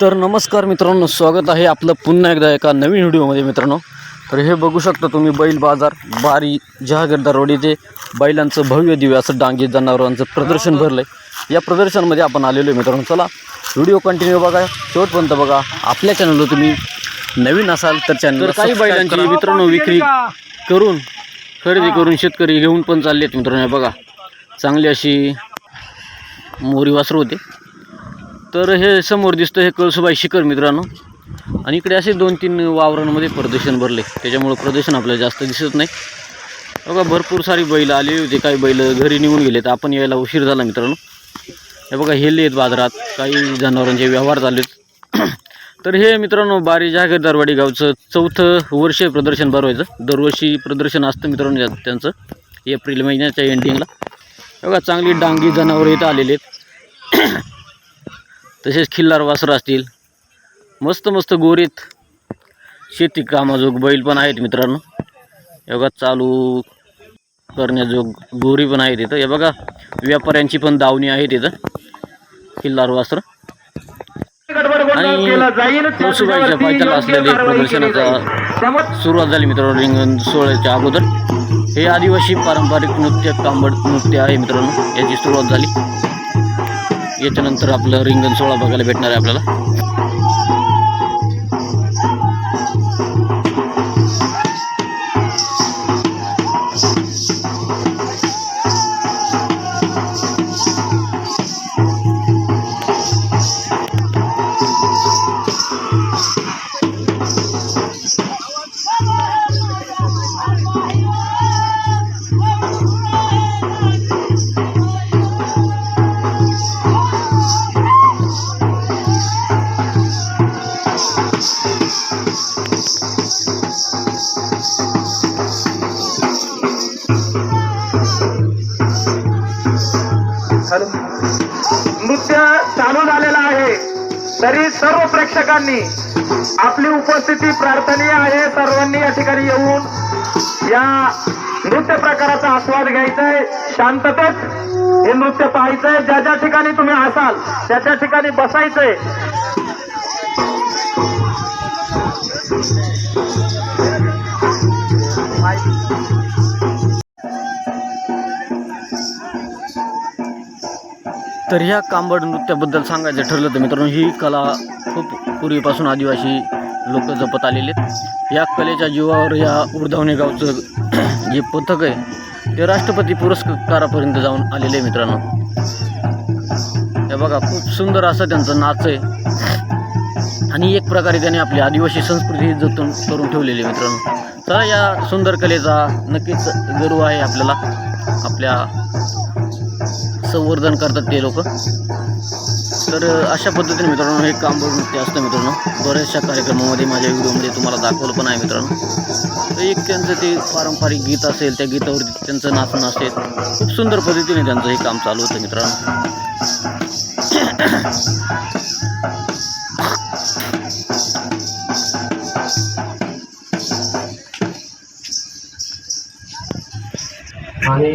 तर नमस्कार मित्रांनो स्वागत आहे आपलं पुन्हा एकदा एका नवीन व्हिडिओमध्ये मित्रांनो. तर हे बघू शकता तुम्ही बैल बाजार बारी जहागीरदार रोड इथे बैलांचं भव्य दिव्य असं डांगी जनावरांचं प्रदर्शन भरलं आहे या प्रदर्शनामध्ये आपण आलेलो आहे मित्रांनो. चला व्हिडिओ कंटिन्यू बघा. शेवटपर्यंत बघा. आपल्या चॅनलवर तुम्ही नवीन असाल तर चॅनल काही बैलांची मित्रांनो विक्री करून खरेदी करून शेतकरी घेऊन पण चालले आहेत मित्रांनो. हे बघा चांगली अशी मोरी वासरू होते. तर हे समोर दिसतं हे कळसुबाई शिखर मित्रांनो. आणि इकडे असे दोन तीन वावरांमध्ये प्रदूषण भरले. त्याच्यामुळं प्रदूषण आपल्याला जास्त दिसत नाही. बघा भरपूर सारी बैल आली होती. काही बैल घरी निघून गेले तर आपण यायला उशीर झाला मित्रांनो. हे बघा हेले आहेत बाजारात काही जनावरांचे व्यवहार चाललेत तर हे मित्रांनो बारी जहागीरदारवाडी गावचं चौथं वर्ष प्रदर्शन भरवायचं. दरवर्षी प्रदर्शन असतं मित्रांनो त्यांचं. एप्रिल महिन्याच्या एंडिंगला बघा चांगली डांगी जनावरं इथं आलेली आहेत. तसेच खिल्लार वासरं असतील. मस्त मस्त गोरीत शेती कामाजोग बैल पण आहेत मित्रांनो. हे बघा चालू करण्याजोग गोरी पण आहेत इथं. हे बघा व्यापाऱ्यांची पण दावणी आहेत इथं. खिल्लार वासरं. आणि कळसुबाईच्या पायथ्याला असलेले प्रदर्शनाचा सुरुवात झाली मित्रांनो रिंगण सोहळ्याच्या अगोदर. हे आदिवासी पारंपरिक नृत्य कांबड नृत्य आहे मित्रांनो. याची सुरुवात झाली. याच्यानंतर आपलं रिंगण सोहळा बघायला भेटणार आहे आपल्याला. नृत्य चालू झालेलं आहे. तरी सर्व प्रेक्षकांनी आपली उपस्थिती प्रार्थनीय आहे. सर्वांनी या ठिकाणी येऊन या नृत्य प्रकाराचा आस्वाद घ्यायचा आहे शांततेत हे नृत्य पाहायचंय. ज्या ज्या ठिकाणी तुम्ही असाल त्या त्या ठिकाणी बसायचंय. तर ह्या कांबड नृत्याबद्दल सांगायचं ठरलं तर मित्रांनो ही कला खूप पूर्वीपासून आदिवासी लोक जपत आलेले आहेत. या कलेच्या जीवावर या उर्धावणे गावचं जे पथक आहे ते राष्ट्रपती पुरस्कारापर्यंत जाऊन आलेले आहे मित्रांनो. हे बघा खूप सुंदर असं त्यांचं नाच आहे. आणि एक प्रकारे त्याने आपली आदिवासी संस्कृती जतून करून ठेवलेली आहे मित्रांनो. तर या सुंदर कलेचा नक्कीच गर्व आहे आपल्याला आपल्या संवर्धन करतात ते लोक. तर अशा पद्धतीने मित्रांनो हे कांबड नृत्य असतं मित्रांनो. बऱ्याचशा कार्यक्रमामध्ये माझ्या व्हिडिओमध्ये तुम्हाला दाखवलं पण आहे मित्रांनो. तर एक त्यांचं ते पारंपरिक गीत असेल त्या गीतावरती त्यांचं नाचणं असेल खूप सुंदर पद्धतीने त्यांचं हे काम चालू होतं मित्रांनो.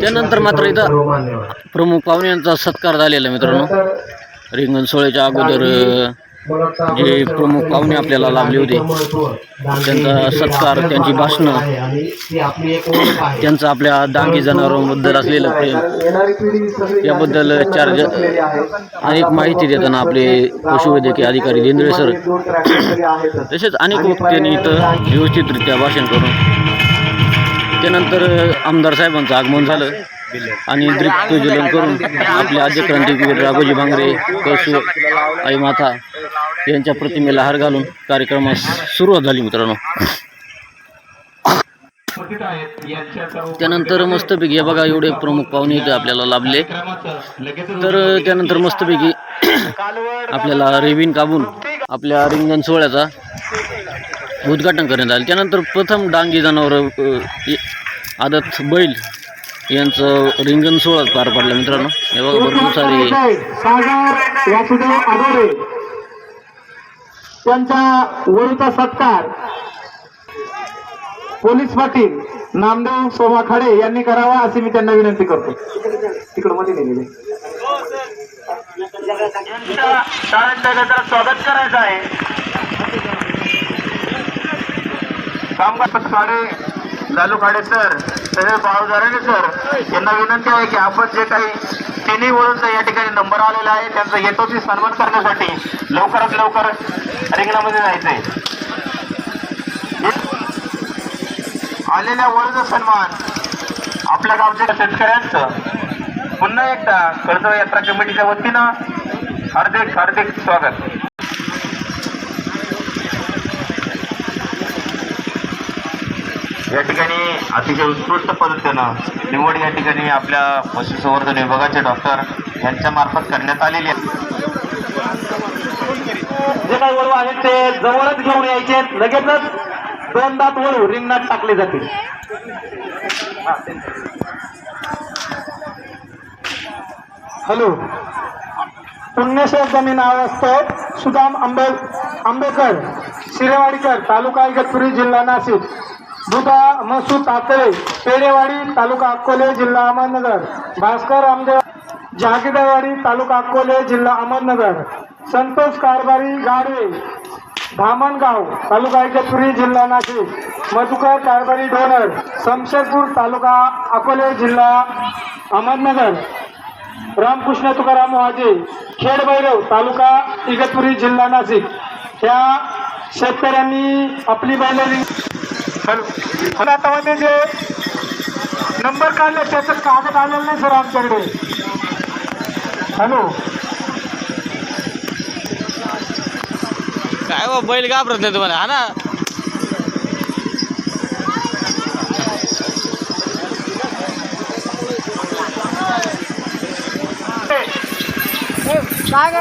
त्यानंतर मात्र इथं प्रमुख पाहुण्यांचा सत्कार झालेला मित्रांनो. रिंगण सोहळ्याच्या अगोदर जे प्रमुख पाहुणे आपल्याला लाभले होते त्यांचा सत्कार त्यांची भाषणं त्यांचं आपल्या दांगी जनावरांबद्दल असलेलं प्रेम याबद्दल चार अनेक माहिती देताना आपले पशुवैद्यकीय अधिकारी लेंद्रे सर तसेच अनेक वक्त्यांनी इथं व्यवस्थितरित्या भाषण करून त्यानंतर आमदार साहेबांचं आगमन झालं. आणि दीपप्रज्वलन करून आपले आद्य क्रांतिवीर राघोजी भांगरे कळसू आई माथा यांच्या प्रतिमेला हार घालून कार्यक्रमास सुरुवात झाली मित्रांनो. त्यानंतर मस्तपैकी हे बघा एवढे प्रमुख पाहुणे इथे आपल्याला लाभले. तर त्यानंतर मस्तपैकी आपल्याला रेविन काबून आपल्या रिंगण सोहळ्याचा उद्घाटन करण्यात आलं. त्यानंतर प्रथम डांगी जनावरं आदत बैल यांचं रिंगण सोहळा पार पडला मित्रांनो. हे बघा भरपूर सारे त्यांच्या वळीचा सत्कार पोलीस पाटील नामदेव सोमा खडे यांनी करावा अशी मी त्यांना विनंती करतो. तिकडं मध्ये नेलेले त्याचं स्वागत करायचं आहे. कामगार खाडे लालू खाडे सर तसेच बाळूदाराने सर यांना विनंती आहे की आपण जे काही तिन्ही वळूनचा या ठिकाणी नंबर आलेला आहे त्यांचा यथोचित सन्मान करण्यासाठी लवकरात लवकर रिंगणामध्ये जायचंय. आलेल्या वळूचा सन्मान आपल्या गावच्या शेतकऱ्यांचं. पुन्हा एकदा कर्जवा यात्रा कमिटीच्या वतीनं हार्दिक हार्दिक स्वागत. या ठिकाणी अतिशय उत्कृष्ट पद्धतीनं निवड या ठिकाणी आपल्या पशुसंवर्धन विभागाचे डॉक्टर यांच्या मार्फत करण्यात आलेली आहे. जे काही वळू आहेत ते जवळच घेऊन यायचे. लगेचच दोन दात वळू रिंगणात टाकले जातील. हॅलो. पुण्यश्वर जमीन नाव असतं. सुदाम आंबे आंबेकर शिरेवाडीकर तालुका इगतपुरी जिल्हा नाशिक. दुधा मसूद तातळे पेडेवाडी तालुका अकोले जिल्हा अहमदनगर. भास्कर आमदेव जहागीरवाडी तालुका अकोले जिल्हा अहमदनगर. संतोष कारभारी गाडवे धामणगाव तालुका इगतपुरी जिल्हा नाशिक. मधुकर कारभारी डोनर शमशेरपूर तालुका अकोले जिल्हा अहमदनगर. रामकृष्ण तुकाराम वाजे खेडभैरव तालुका इगतपुरी जिल्हा नाशिक. ह्या शेतकऱ्यांनी आपली बैल आता जे नंबर काढले त्याचं कागद आलेलं नाही सर आमच्याकडे. हॅलो. काय बा बैल घाबरत नाही तुम्हाला हा ना?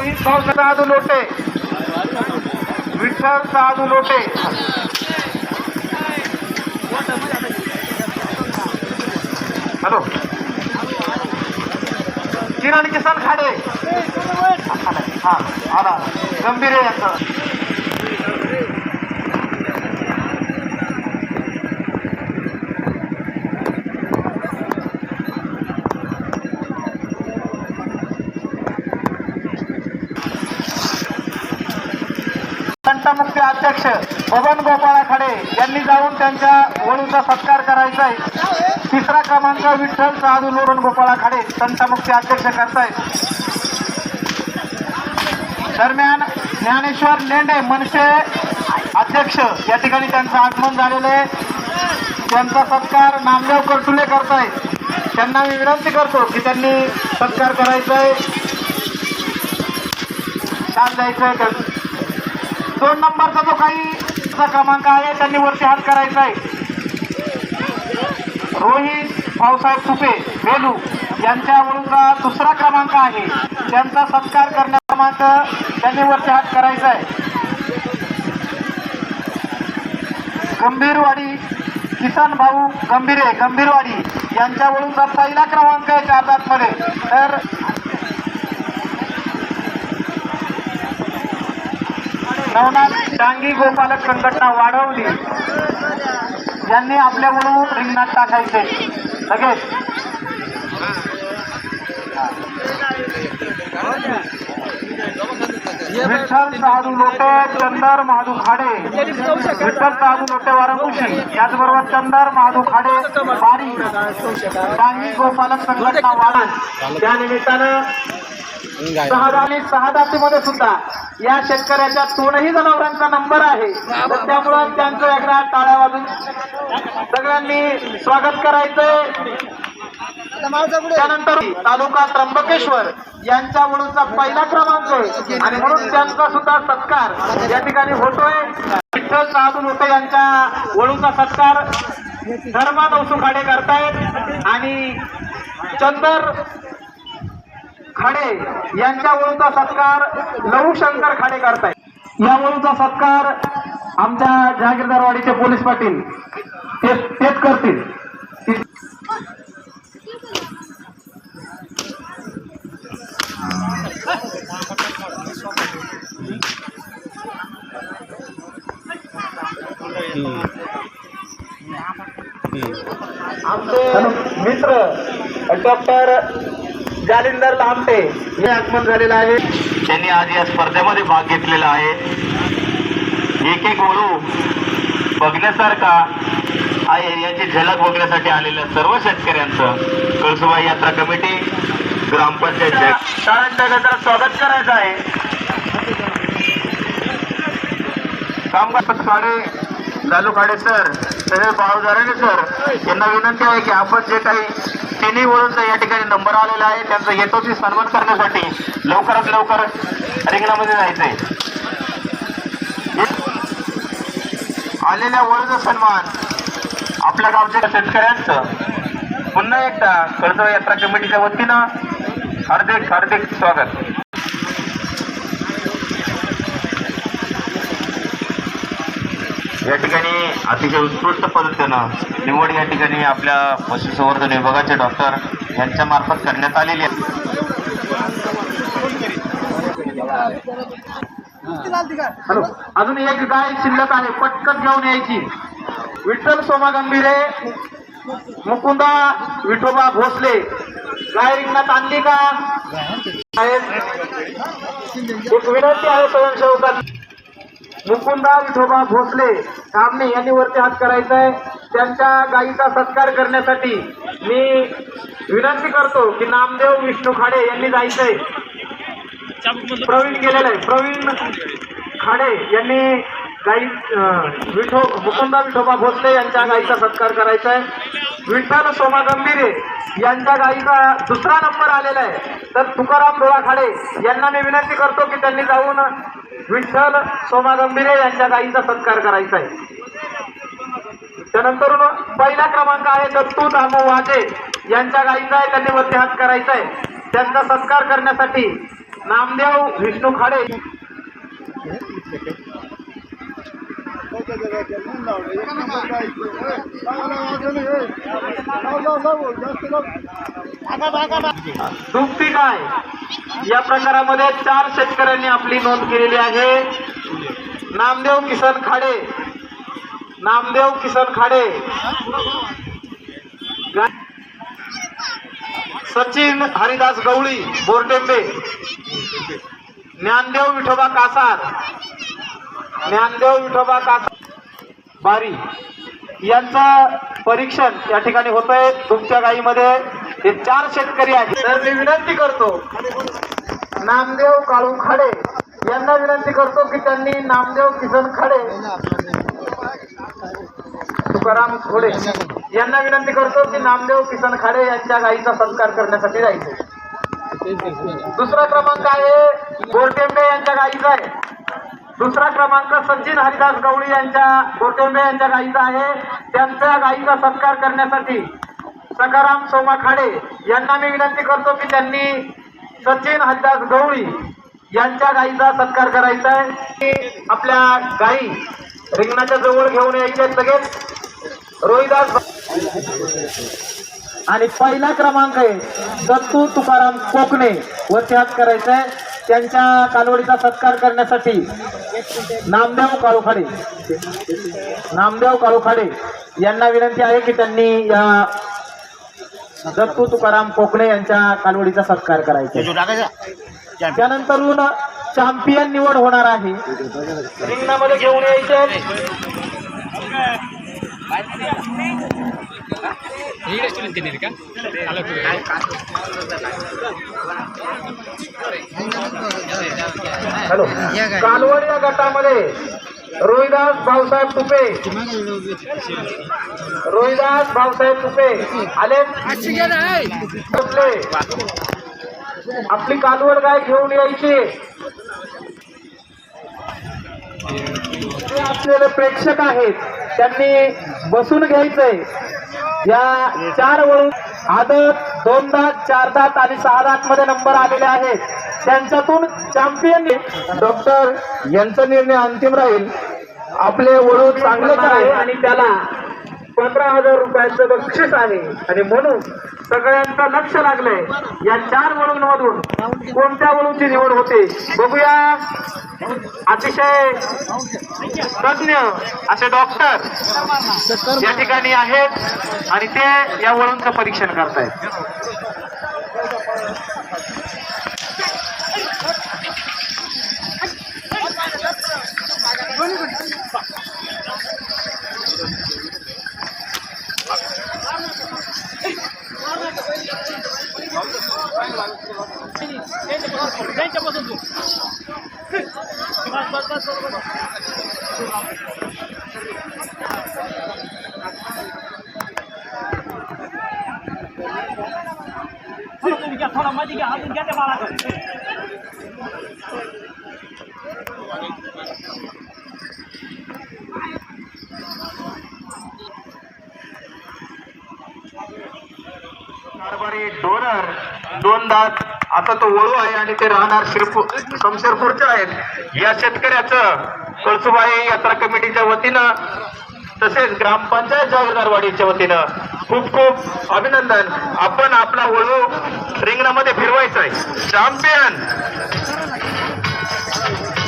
विठ्ठल साधू लोटे. विठ्ठल साधू लोटे. हॅलो. किरण किसन खाडे. हा आला. गंभीर आहे यांचं. संतमुक्ती अध्यक्ष बबन गोपाळा खडे यांनी जाऊन त्यांच्या वळूचा सत्कार करायचा आहे. तिसरा क्रमांक विठ्ठल साधू लोरण गोपाळा खडे संतमुक्ती अध्यक्ष करतायत. दरम्यान ज्ञानेश्वर लेंडे मनसे अध्यक्ष या ठिकाणी त्यांचं आगमन झालेलं आहे. त्यांचा सत्कार नामदेव करटुले करतायत. त्यांना मी विनंती करतो की त्यांनी सत्कार करायचा आहे. छान जायचं आहे दोन नंबरचा जो काही क्रमांक आहे त्यांनी वरती हात करायचा आहे. रोहित भाऊसाहेब सुपे वेलू यांच्या वळूचा दुसरा क्रमांक आहे. त्यांचा सत्कार करण्या क्रमांक त्यांनी वरती हात करायचा आहे. गंभीरवाडी किसन भाऊ गंभीरे गंभीरवाडी यांच्या वळूचा पहिला क्रमांक आहे चार तासमध्ये तर नवनाथ डांगी गोपालक संघटना वाढवली. यांनी आपल्या म्हणून रिंगणात टाकायचे. लगेच. विठ्ठल साधू लोटे चंदर महादू खाडे. विठ्ठल साधू लोटे वारंगुशी. याचबरोबर चंदर महादू खाडे बारी डांगी गोपालक संघटना वाढ त्या निमित्तानं सहा आणि सुद्धा या शेतकऱ्याच्या दोनही जनावरांचा नंबर आहे. त्यामुळं त्यांचं एकदा टाळ्या वाजून सगळ्यांनी स्वागत करायचंय. त्यानंतर तालुका त्र्यंबकेश्वर यांच्या वळूचा पहिला क्रमांक आहे. आणि म्हणून त्यांचा सुद्धा सत्कार या ठिकाणी होतोय. विठ्ठल साधू लोटे यांच्या वळूचा सत्कार धर्मा खाडे करतायत. आणि चंदर खाडे यांच्या वळूचा सत्कार लहू शंकर खाडे करतायत. या वळूचा सत्कार आमच्या जहागीरदारवाडीचे पोलीस पाटील तेच करतील. आमचे मित्र डॉक्टर जालिंदर लामटे हे आगमन झालेलं आहे. त्यांनी आज या स्पर्धेमध्ये भाग घेतलेला आहे. एक एक वळू बघण्यासारखा हा एरियाची झलक बघण्यासाठी आलेल्या सर्व शेतकऱ्यांचं कळसुबा यात्रा कमिटी ग्रामपंचायत शाळांच्या स्वागत करायचं आहे. कामगार खाडे लालू खाडे सर तसेच बाळूदाराने सर यांना विनंती आहे की आपण जे काही तिन्ही वळूंचा या ठिकाणी नंबर आलेला आहे त्यांचा यथोचित सन्मान करण्यासाठी लवकरात लवकर रिंगणामध्ये जायचंय. आलेल्या वळूचा सन्मान आपल्या गावच्या शेतकऱ्यांचं. पुन्हा एकदा कर्ज यात्रा कमिटीच्या वतीनं हार्दिक हार्दिक स्वागत. या ठिकाणी अतिशय उत्कृष्ट पद्धतीनं निवड या ठिकाणी आपल्या पशुसंवर्धन विभागाचे डॉक्टर यांच्या मार्फत करण्यात आलेली आहे. हॅलो. अजून एक गाय शिल्लक आहे. पटकन घेऊन यायची. विठ्ठल सोमा गंभीरे मुकुंदा विठोबा भोसले. गाय रिंगणात आणली का. एक विनंती आहे स्वयंसेवकांना. मुकुंदा विठोबा भोसले सामने यांनी वरती हात करायचा आहे त्यांच्या गायीचा सत्कार करण्यासाठी मी विनंती करतो की नामदेव विष्णू खाडे यांनी जायचंय. प्रवीण गेलेलं आहे. प्रवीण खाडे यांनी गाई विठो मुकुंदा विठोबा भोसले यांच्या गाईचा सत्कार करायचा आहे विठ्ठल सोमा गंभीरे यांच्या गाईचा दुसरा नंबर आलेला आहे. तर तुकाराम डोळाखाडे यांना मी विनंती करतो की त्यांनी जाऊन विठ्ठल सोमा गंभीरे यांच्या गायीचा सत्कार करायचा आहे. त्यानंतर पहिला क्रमांक आहे दत्तू दामो वाजे यांच्या गायीचा आहे त्यांनी वरती हात करायचा आहे. त्यांचा सत्कार करण्यासाठी नामदेव विष्णू खाडे दुपती काय? या प्रकारामध्ये चार शेतकऱ्यांनी आपली नोंद केलेली आहे. नामदेव किसन खाडे. नामदेव किसन खाडे. सचिन हरिदास गवळी बोरटेंबे. ज्ञानदेव विठोबा कासार. ज्ञानदेव विठोबा काका बारी यांचं परीक्षण या ठिकाणी होत आहे तुमच्या गाईमध्ये हे चार शेतकरी आहेत. तर मी विनंती करतो नामदेव काळू खाडे यांना विनंती करतो की त्यांनी नामदेव किसन खाडे तुकाराम खोडे यांना विनंती करतो की नामदेव किसन खाडे यांच्या गाईचा सत्कार करण्यासाठी जायचे. दुसरा क्रमांक आहे गोरटेंबे यांच्या गाईचा आहे. दुसरा क्रमांक सचिन हरिदास गवळी यांच्या गोरटेंबे यांच्या गाईचा आहे. त्यांच्या गायीचा सत्कार करण्यासाठी सखाराम सोमा खाडे यांना मी विनंती करतो की त्यांनी सचिन हरिदास गवळी यांच्या गायीचा सत्कार करायचा आहे. आपल्या गाई रिंगणाच्या जवळ घेऊन यायचे आहेत रोहिदास आणि पहिला क्रमांक आहे दत्तू तुकाराम कोकणे व त्यात करायचा आहे. त्यांच्या कालवडीचा सत्कार करण्यासाठी नामदेव काळोखाडे नामदेव काळोखाडे यांना विनंती आहे की त्यांनी या दत्तू तुकाराम कोकणे यांच्या कालवडीचा सत्कार करायचा त्यानंतरून चॅम्पियन निवड होणार आहे. रिंगणामध्ये घेऊन यायचे. हॅलो. कालवड या गटामध्ये रोहिदास भाऊसाहेब तुपे. रोहिदास भाऊसाहेब तुपे. आले. आपली. कालवड गाय घेऊन यायची. जे आपल्याला प्रेक्षक आहेत त्यांनी बसून घ्यायचंय. या चार वळून आदत दोन दात चार दात आणि सहा दात मध्ये नंबर आलेले आहेत. त्यांच्यातून चॅम्पियन डॉक्टर यांचा निर्णय अंतिम राहील. आपले वळू चांगले आहे. आणि त्याला पंधरा हजार रुपयाचं बक्षीस आहे. आणि म्हणून सगळ्यांचं लक्ष लागलंय. या चार वळूंमधून कोणत्या वळूची निवड होते? बघूया. अतिशय तज्ञ असे डॉक्टर या ठिकाणी आहेत. आणि ते या वळूंचं परीक्षण करतायत. कारभारी डोनर दोन दात. आता तो वळू आहे आणि ते राहणार शिरपूर शमशेरपूरचे आहेत. या शेतकऱ्याचं कळसुबाई यात्रा कमिटीच्या वतीनं तसेच ग्रामपंचायत जागीरदारवाडीच्या वतीनं खूप खूप अभिनंदन. आपण आपला वळू रिंगणामध्ये फिरवायचा आहे. चॅम्पियन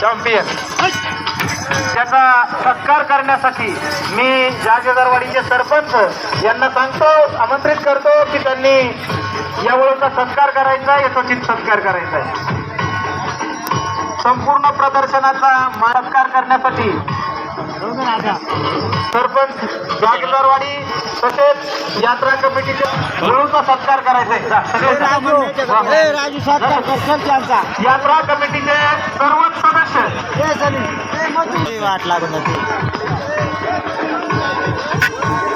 चॅम्पियन त्याचा सत्कार करण्यासाठी मी जागेदारवाडीचे सरपंच यांना सांगतो आमंत्रित करतो की त्यांनी या वळूचा सत्कार करायचा यथोचित सत्कार करायचा आहे. संपूर्ण प्रदर्शनाचा सत्कार करण्यासाठी सरपंच जागीरदारवाडी तसेच यात्रा कमिटीचे वळूचा सत्कार करायचा आहे. यात्रा कमिटीचे सर्वच सदस्य.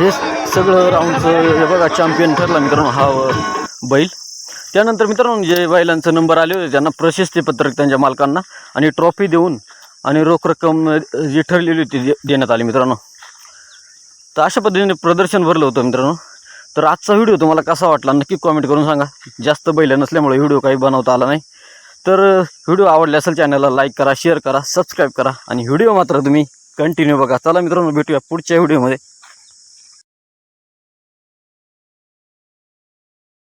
हे सगळं राऊंडचं हे बघा चॅम्पियन ठरला मित्रांनो हा बैल. त्यानंतर मित्रांनो जे बैलांचं नंबर आले होते त्यांना प्रशस्तीपत्रक त्यांच्या मालकांना आणि ट्रॉफी देऊन आणि रोख रक्कम जी ठरलेली होती दे- देण्यात आली मित्रांनो. तर अशा पद्धतीने प्रदर्शन भरलं होतं मित्रांनो. तर आजचा व्हिडिओ तुम्हाला कसा वाटला नक्की कॉमेंट करून सांगा. जास्त बैल नसल्यामुळे व्हिडिओ काही बनवता आला नाही. तर व्हिडिओ आवडले असेल चॅनलला लाईक करा शेअर करा सबस्क्राईब करा आणि व्हिडिओ मात्र तुम्ही कंटिन्यू बघा. चला मित्रांनो भेटूया पुढच्या व्हिडिओमध्ये.